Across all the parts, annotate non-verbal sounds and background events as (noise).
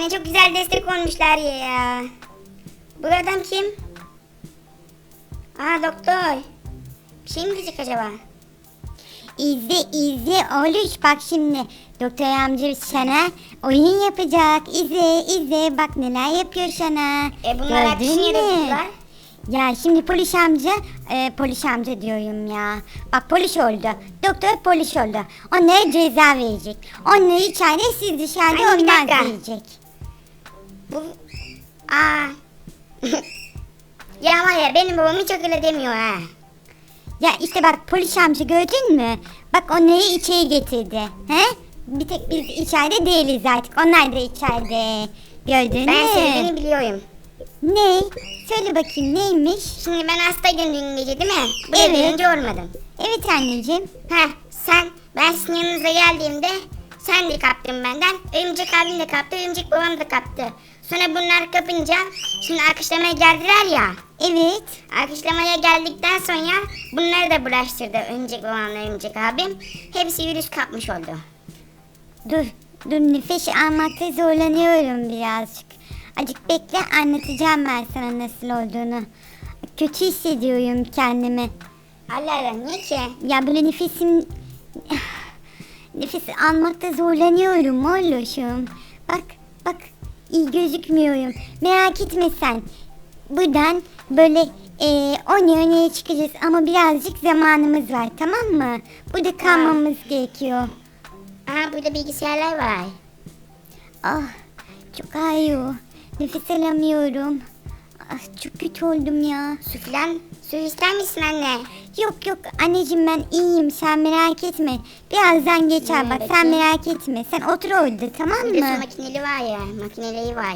Yani çok güzel destek olmuşlar ya. Bu adam kim? Aa doktor. Bir şey mi diyecek acaba? İzle izle oğluş bak şimdi doktor amca sana oyun yapacak izle izle bak neler yapıyor sana. E bunlar mü? tuttular. Ya şimdi polis amca, e, polis amca diyorum ya. Bak polis oldu. Doktor polis oldu. Onlara ceza verecek. Onları içeride siz dışarıda Ay, onlar diyecek. Bu... Aa. (laughs) ya var ya benim babam hiç öyle demiyor ha. Ya işte bak polis amca gördün mü? Bak onları içeri getirdi. He? Bir tek biz içeride değiliz artık. Onlar da içeride. Gördün Ben mü? sevdiğini biliyorum. Ne? Söyle bakayım neymiş? Şimdi ben hastaydım dün gece değil mi? Bu Evet. birinci olmadım. Evet anneciğim. Ha sen ben sizin yanınıza geldiğimde sen de kaptın benden. Örümcek abim de kaptı, örümcek babam da kaptı. Sonra bunlar kapınca şimdi alkışlamaya geldiler ya. Evet. Alkışlamaya geldikten sonra bunları da bulaştırdı örümcek babamla örümcek abim. Hepsi virüs kapmış oldu. Dur. Dur nefes almakta zorlanıyorum birazcık. Acık bekle anlatacağım ben sana nasıl olduğunu. Kötü hissediyorum kendimi. Allah Allah niye ki? Ya böyle nefesim... (sighs) Nefes almakta zorlanıyorum oğlum. Bak bak iyi gözükmüyorum. Merak etme sen. Buradan böyle e, oynaya oynaya çıkacağız ama birazcık zamanımız var tamam mı? Burada kalmamız gerekiyor. Aha burada bilgisayarlar var. Ah çok ağrıyor. Nefes alamıyorum. Ah, çok kötü oldum ya. Su filan su ister misin anne? Yok yok anneciğim ben iyiyim sen merak etme. Birazdan geçer bak sen merak etme. Sen otur orada tamam Burada su mı? makineli var ya makineli var.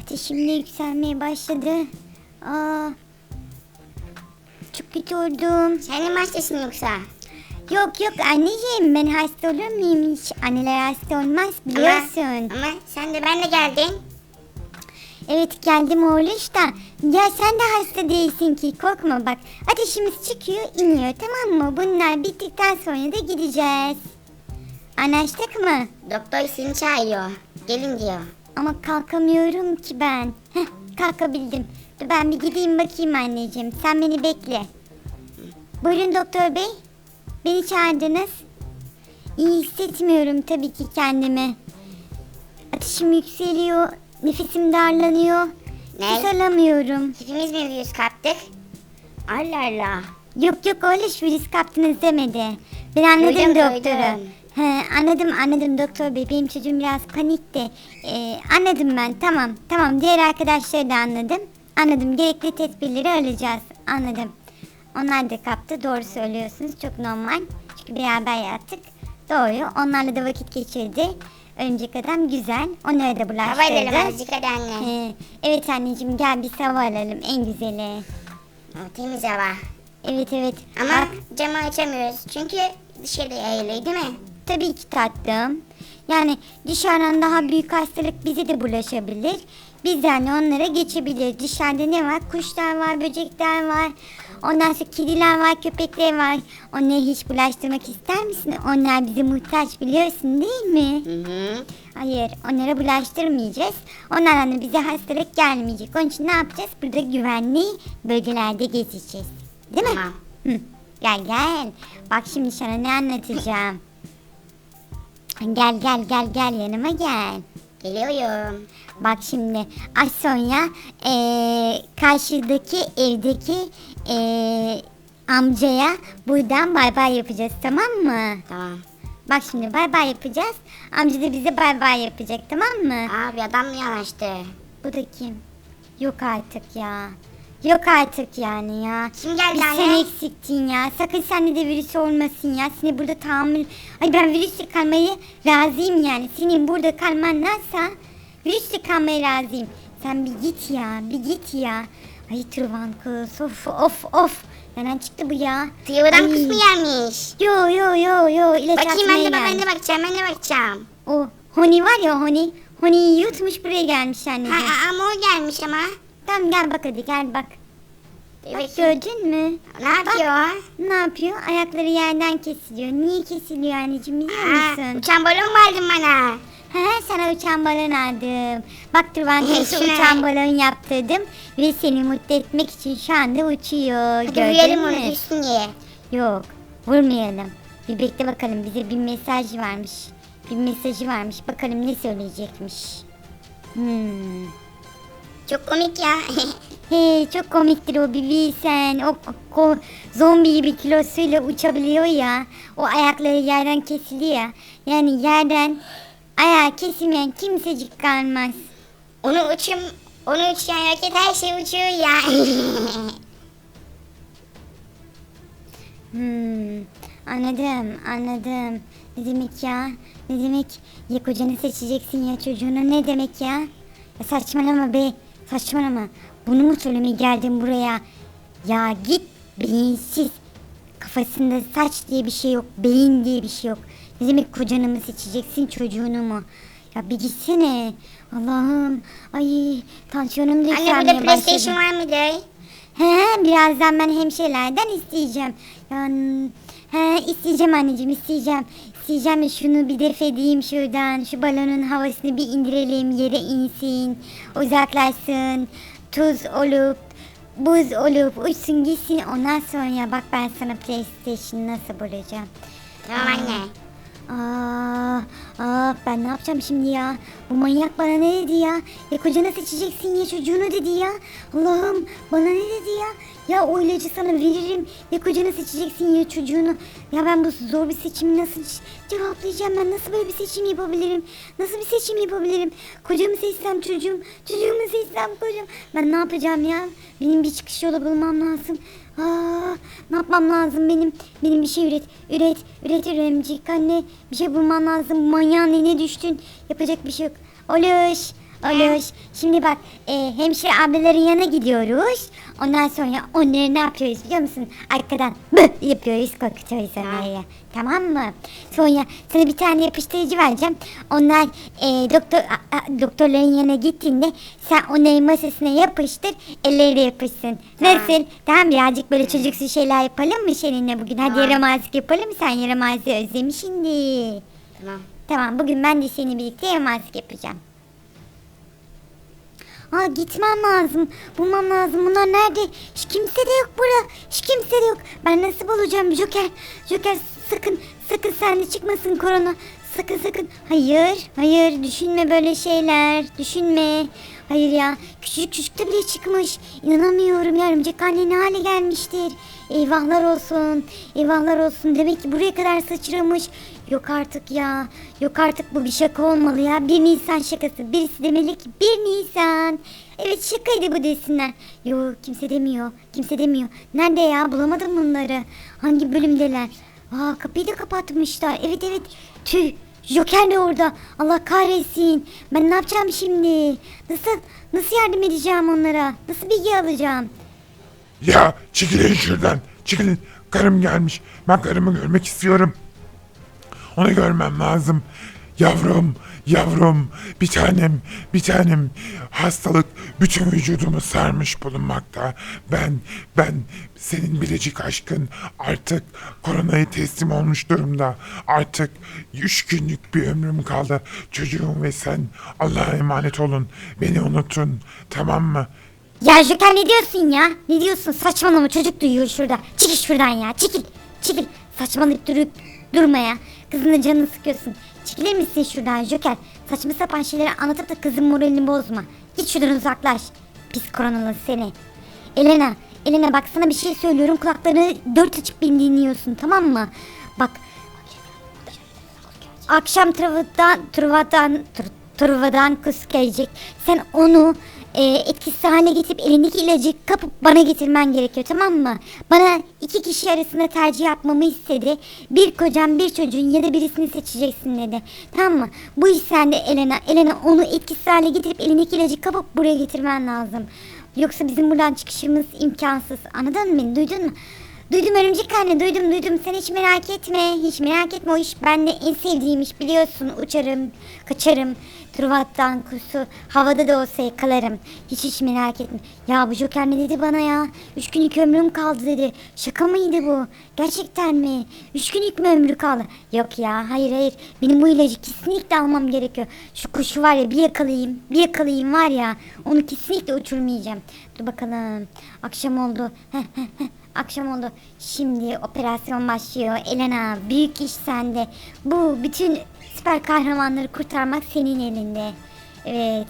Ateşim de yükselmeye başladı. Aa, çok kötü oldum. Sen de mi hastasın yoksa? Yok yok anneciğim ben hasta olur muyum hiç? Anneler hasta olmaz biliyorsun. Ama, ama sen de ben de geldin. Evet geldim oğluş da. Ya sen de hasta değilsin ki korkma bak. Ateşimiz çıkıyor iniyor tamam mı? Bunlar bittikten sonra da gideceğiz. Anlaştık mı? Doktor seni çağırıyor. Gelin diyor. Ama kalkamıyorum ki ben. Heh, kalkabildim. Dur ben bir gideyim bakayım anneciğim. Sen beni bekle. Buyurun doktor bey. Beni çağırdınız. İyi hissetmiyorum tabii ki kendimi. Ateşim yükseliyor. Nefesim darlanıyor. Ne? Nefes alamıyorum. Hepimiz mi virüs kaptık? Allah Allah. Yok yok öyle virüs kaptınız demedi. Ben anladım Duydum, doktoru. duydum. He, anladım anladım doktor bey. Benim çocuğum biraz panikti. Ee, anladım ben tamam tamam. Diğer arkadaşları da anladım. Anladım gerekli tedbirleri alacağız. Anladım. Onlar da kaptı. Doğru söylüyorsunuz. Çok normal. Çünkü beraber yattık. Doğru. Onlarla da vakit geçirdi. Örümcek adam güzel. Onlara da Hava edelim bulaştırdı. azıcık hadi anne. Ee, evet anneciğim gel bir hava alalım en güzeli. Temiz hava. Evet evet. Ama Bak, camı açamıyoruz. Çünkü dışarıda yayılıyor değil mi? Tabii ki tatlım. Yani dışarıdan daha büyük hastalık bize de bulaşabilir. Bizden de onlara geçebilir. Dışarıda ne var? Kuşlar var, böcekler var. Ondan sonra kediler var, köpekler var. Onları hiç bulaştırmak ister misin? Onlar bize muhtaç biliyorsun değil mi? Hı hı. Hayır, onlara bulaştırmayacağız. Onlardan da bize hastalık gelmeyecek. Onun için ne yapacağız? Burada güvenli bölgelerde gezeceğiz. Değil mi? Tamam. Hı. Gel gel. Bak şimdi sana ne anlatacağım. Gel gel gel gel yanıma gel. Geliyorum. Bak şimdi az sonra eee, karşıdaki evdeki eee, amcaya buradan bay bay yapacağız tamam mı? Tamam. Bak şimdi bay bay yapacağız. Amca da bize bay bay yapacak tamam mı? Abi adam mı yanaştı? Bu da kim? Yok artık ya. Yok artık yani ya. Kim geldi Bir anne? sen eksiktin ya. Sakın sende de virüs olmasın ya. Seni burada tahammül... Ay ben virüsle kalmayı razıyım yani. Senin burada kalmandansa virüsle kalmaya razıyım. Sen bir git ya. Bir git ya. Ay Tırvan kız. Of of of. Nereden çıktı bu ya? Tıyıdan Ay. kız mı gelmiş? Yo yo yo yo. İlaç Bakayım ben atmaya de, ben gelmiş. de bakacağım ben de bakacağım. O Honi var ya Honi. Honi'yi yutmuş buraya gelmiş anneciğim. Ha, ama o gelmiş ama. Tamam gel bak hadi gel bak. Bak gördün mü? Ne yapıyor? Ne yapıyor? Ayakları yerden kesiliyor. Niye kesiliyor anneciğim biliyor musun? uçan balon mu aldın bana? He sana uçan balon aldım. Bak teyze Şuna. uçan balon yaptırdım. Ve seni mutlu etmek için şu anda uçuyor. Hadi Gördün uyarım mü? onu düşsün diye. Yok vurmayalım. Bir bekle bakalım bize bir mesaj varmış. Bir mesajı varmış. Bakalım ne söyleyecekmiş. Hmm. Çok komik ya. (laughs) Hey çok komiktir o bir bilsen. O ko- zombi gibi kilosuyla uçabiliyor ya. O ayakları yerden kesiliyor ya. Yani yerden ayağı kesilmeyen kimsecik kalmaz. onu uçum, onu uçuyan roket her şey uçuyor ya. (laughs) Hmm, anladım, anladım. Ne demek ya? Ne demek? Ya kocanı seçeceksin ya çocuğunu ne demek ya? ya saçmalama be, saçmalama. Bunu mu söylemeye geldin buraya? Ya git beyinsiz. Kafasında saç diye bir şey yok, beyin diye bir şey yok. Ne demek kocanı mı seçeceksin çocuğunu mu? Ya bir gitsene. Allah'ım. Ay tansiyonum da Anne yükselmeye burada başladı. PlayStation var mıdır? He birazdan ben hemşirelerden isteyeceğim. Yani, he isteyeceğim anneciğim isteyeceğim. İsteyeceğim de şunu bir def edeyim şuradan. Şu balonun havasını bir indirelim yere insin. Uzaklaşsın. Tuz olup buz olup uçsun gitsin. Ondan sonra bak ben sana PlayStation nasıl bulacağım. Tamam anne. Aa, aa, ben ne yapacağım şimdi ya? Bu manyak bana ne dedi ya? Ya kocanı seçeceksin ya çocuğunu dedi ya. Allah'ım bana ne dedi ya? Ya o ilacı sana veririm. Ya kocanı seçeceksin ya çocuğunu. Ya ben bu zor bir seçimi nasıl cevaplayacağım? Ben nasıl böyle bir seçim yapabilirim? Nasıl bir seçim yapabilirim? Kocamı seçsem çocuğum, çocuğumu seçsem kocam. Ben ne yapacağım ya? Benim bir çıkış yolu bulmam lazım. Aa, ne yapmam lazım benim? Benim bir şey üret, üret, üret örümcek anne. Bir şey bulmam lazım. Manyağın eline düştün. Yapacak bir şey yok. Oluş, oluş. Şimdi bak, e, hemşire abilerin yanına gidiyoruz. Ondan sonra onları ne yapıyoruz biliyor musun? Arkadan bıh yapıyoruz, korkutuyoruz onları. Tamam mı? Sonra sana bir tane yapıştırıcı vereceğim. Onlar e, doktor a- a- doktorların yanına gittiğinde sen onların masasına yapıştır, elleriyle yapışsın. Tamam. Nasıl? Tamam birazcık böyle çocuksu şeyler yapalım mı seninle bugün? Hadi Tamam. yaramazlık yapalım mı? Sen yaramazlığı özlemişsindir. Tamam. Tamam bugün ben de seninle birlikte yaramazlık yapacağım. Aa gitmem lazım. Bulmam lazım. Bunlar nerede? Hiç kimse de yok burada. Hiç kimse de yok. Ben nasıl bulacağım Joker? Joker sakın sakın sen de çıkmasın korona. Sakın sakın. Hayır hayır düşünme böyle şeyler. Düşünme. Hayır ya küçücük de bile çıkmış. İnanamıyorum ya örümcek anne ne hale gelmiştir. Eyvahlar olsun. Eyvahlar olsun. Demek ki buraya kadar sıçramış. Yok artık ya. Yok artık bu bir şaka olmalı ya. Bir Nisan şakası. Birisi demeli ki bir Nisan. Evet şakaydı bu desinler. Yok kimse demiyor. Kimse demiyor. Nerede ya? Bulamadım bunları. Hangi bölümdeler? Aa kapıyı da kapatmışlar. Evet evet. Tüh. Joker de orada. Allah kahretsin. Ben ne yapacağım şimdi? Nasıl nasıl yardım edeceğim onlara? Nasıl bilgi alacağım? Ya çekilin şuradan. Çekilin. Karım gelmiş. Ben karımı görmek istiyorum. Onu görmem lazım. Yavrum, yavrum, bir tanem, bir tanem. Hastalık bütün vücudumu sarmış bulunmakta. Ben, ben senin biricik aşkın artık koronaya teslim olmuş durumda. Artık üç günlük bir ömrüm kaldı. Çocuğum ve sen Allah'a emanet olun. Beni unutun, tamam mı? Ya Joker ne diyorsun ya? Ne diyorsun? Saçmalama çocuk duyuyor şurada. Çekil şuradan ya. Çekil. Çekil. Saçmalayıp durup durma ya. Kızının canını sıkıyorsun. Çekilir misin şuradan Joker? Saçma sapan şeyleri anlatıp da kızın moralini bozma. Git şuradan uzaklaş. Pis koronalı seni. Elena, Elena bak sana bir şey söylüyorum. Kulaklarını dört açıp beni dinliyorsun tamam mı? Bak akşam Trava'dan Trava'dan Trava'dan kız gelecek. Sen onu e, etkisiz hale getirip elindeki ilacı kapıp bana getirmen gerekiyor tamam mı? Bana iki kişi arasında tercih yapmamı istedi. Bir kocam bir çocuğun ya da birisini seçeceksin dedi. Tamam mı? Bu iş sende Elena. Elena onu etkisiz hale getirip elindeki ilacı kapıp buraya getirmen lazım. Yoksa bizim buradan çıkışımız imkansız. Anladın mı? Duydun mu? Duydum örümcek anne duydum duydum. Sen hiç merak etme hiç merak etme. O iş bende en sevdiğim iş biliyorsun. Uçarım kaçarım. Truvattan kusu havada da olsa yakalarım. Hiç hiç merak etme. Ya bu Joker ne dedi bana ya? Üç günlük ömrüm kaldı dedi. Şaka mıydı bu? Gerçekten mi? Üç günlük mü ömrü kaldı? Yok ya hayır hayır. Benim bu ilacı kesinlikle almam gerekiyor. Şu kuşu var ya bir yakalayayım bir yakalayayım var ya onu kesinlikle uçurmayacağım. Dur bakalım. Akşam oldu. Heh, heh, heh. Akşam oldu. Şimdi operasyon başlıyor. Elena büyük iş sende. Bu bütün süper kahramanları kurtarmak senin elinde. Evet.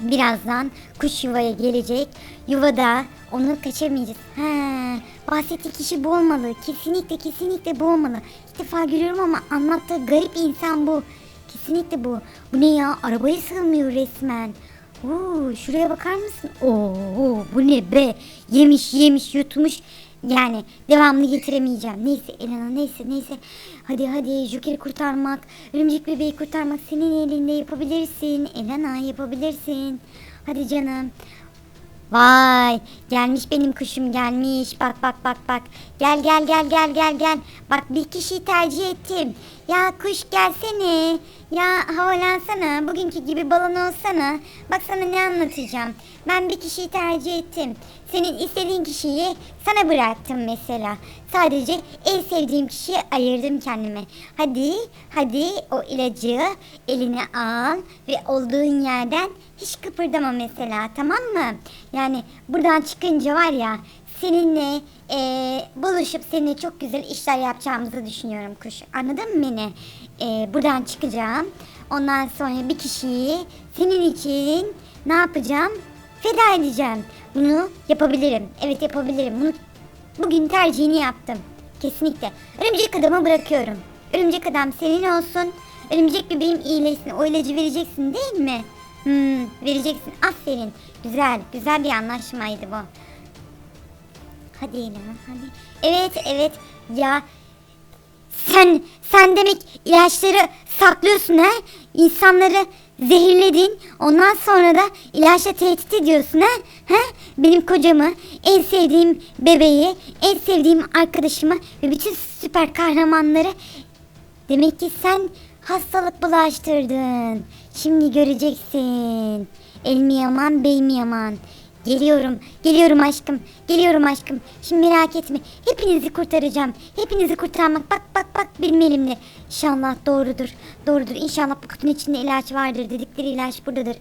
Birazdan kuş yuvaya gelecek. Yuvada onu kaçırmayacağız. Ha, bahsettiği kişi bu olmalı. Kesinlikle kesinlikle bu olmalı. İlk defa görüyorum ama anlattığı garip insan bu. Kesinlikle bu. Bu ne ya? Arabaya sığmıyor resmen. Oo, şuraya bakar mısın? Oo, bu ne be? Yemiş yemiş yutmuş. Yani devamlı getiremeyeceğim. Neyse Elena neyse neyse. Hadi hadi Joker'i kurtarmak, örümcek bebeği kurtarmak senin elinde yapabilirsin. Elena yapabilirsin. Hadi canım. Vay gelmiş benim kuşum gelmiş. Bak bak bak bak. Gel gel gel gel gel gel. Bak bir kişiyi tercih ettim. Ya kuş gelsene. Ya havalansana. Bugünkü gibi balon olsana. Bak sana ne anlatacağım. Ben bir kişiyi tercih ettim. Senin istediğin kişiyi sana bıraktım mesela. Sadece en sevdiğim kişiyi ayırdım kendime. Hadi hadi o ilacı eline al ve olduğun yerden hiç kıpırdama mesela tamam mı? Yani buradan çıkınca var ya seninle eee, buluşup seninle çok güzel işler yapacağımızı düşünüyorum kuş. Anladın mı beni? Eee, buradan çıkacağım. Ondan sonra bir kişiyi senin için ne yapacağım? Feda edeceğim. Bunu yapabilirim. Evet yapabilirim. Bunu bugün tercihini yaptım. Kesinlikle. Örümcek adamı bırakıyorum. Örümcek adam senin olsun. Örümcek bebeğim iyileşsin. O ilacı vereceksin değil mi? Hmm, vereceksin. Aferin. Güzel. Güzel bir anlaşmaydı bu. Hadi Elena hadi. Evet evet. Ya sen sen demek ilaçları saklıyorsun ha? İnsanları zehirledin. Ondan sonra da ilaçla tehdit ediyorsun ha? ha? Benim kocamı, en sevdiğim bebeği, en sevdiğim arkadaşımı ve bütün süper kahramanları Demek ki sen hastalık bulaştırdın. Şimdi göreceksin. El mi yaman, bey mi yaman? Geliyorum, geliyorum aşkım, geliyorum aşkım. Şimdi merak etme, hepinizi kurtaracağım. Hepinizi kurtarmak, bak bak bak benim elimde. İnşallah doğrudur, doğrudur. İnşallah bu kutunun içinde ilaç vardır. Dedikleri ilaç buradadır.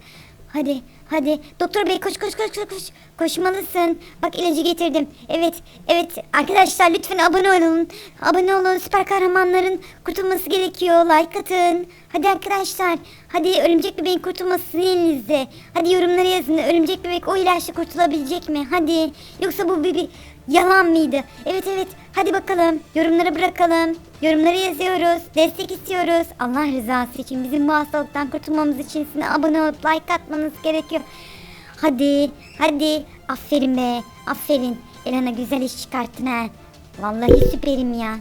Hadi, hadi. Doktor bey koş koş koş koş koş. Koşmalısın. Bak ilacı getirdim. Evet, evet. Arkadaşlar lütfen abone olun. Abone olun. Süper kahramanların kurtulması gerekiyor. Like atın. Hadi arkadaşlar. Hadi örümcek bebeğin kurtulması elinizde. Hadi yorumlara yazın. Örümcek bebek o ilaçla kurtulabilecek mi? Hadi. Yoksa bu bir yalan mıydı? Evet evet. Hadi bakalım. Yorumlara bırakalım. Yorumları yazıyoruz. Destek istiyoruz. Allah rızası için bizim bu hastalıktan kurtulmamız için size abone olup like atmanız gerekiyor. Hadi, hadi. Aferin be. Aferin. Elena güzel iş çıkarttın ha. Vallahi süperim ya.